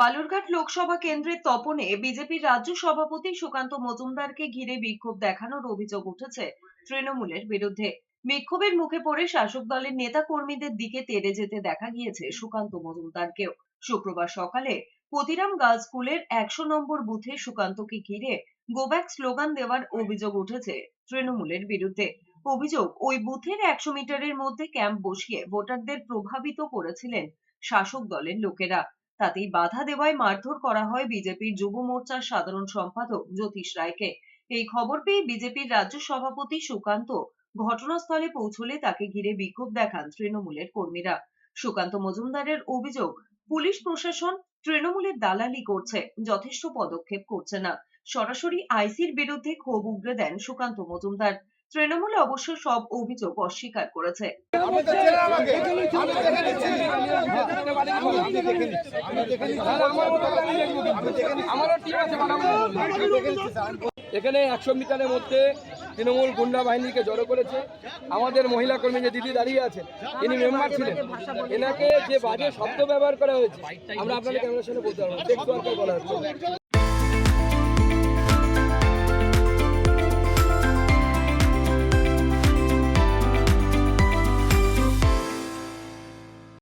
বালুরঘাট লোকসভা কেন্দ্রের তপনে বিজেপির রাজ্য সভাপতি সুকান্ত মজুমদারকে ঘিরে বিক্ষোভ দেখানোর অভিযোগ উঠেছে তৃণমূলের বিরুদ্ধে। বিক্ষোভের মুখে পড়ে শাসক দলের নেতা কর্মীদের দিকে তেড়ে যেতে দেখা গিয়েছে সুকান্ত মজুমদারকেও। শুক্রবার সকালে পতিরাম গার্লস স্কুলের একশো নম্বর বুথে সুকান্তকে ঘিরে গোব্যাক স্লোগান দেওয়ার অভিযোগ উঠেছে তৃণমূলের বিরুদ্ধে। অভিযোগ, ওই বুথের একশো মিটারের মধ্যে ক্যাম্প বসিয়ে ভোটারদের প্রভাবিত করেছিলেন শাসক দলের লোকেরা। তাতেই বাধা দেওয়ায় মারধর করা হয় বিজেপির যুব মোর্চার সাধারণ সম্পাদক জ্যোতিষ রায়কে। এই খবর পেয়ে বিজেপির রাজ্য সভাপতি সুকান্ত ঘটনাস্থলে পৌঁছলে তাকে ঘিরে বিক্ষোভ দেখান তৃণমূলের কর্মীরা। সুকান্ত মজুমদারের অভিযোগ, পুলিশ প্রশাসন তৃণমূলের দালালি করছে, যথেষ্ট পদক্ষেপ করছে না। সরাসরি আইসির বিরুদ্ধে ক্ষোভ উগরে দেন সুকান্ত মজুমদার। তৃণমূল অবশ্য সব অভিযোগ অস্বীকার করেছে। এখানে একশো মিটারের মধ্যে তৃণমূল গুন্ডা বাহিনীকে জড়ো করেছে। আমাদের মহিলা কর্মী যে দিদি দাঁড়িয়ে আছে তিনি মেম্বার ছিলেন। এনাকে যে বাজে শব্দ ব্যবহার করা হয়েছে আমরা আপনাদের ক্যামেরার সামনে বলতে পারব বলা হচ্ছে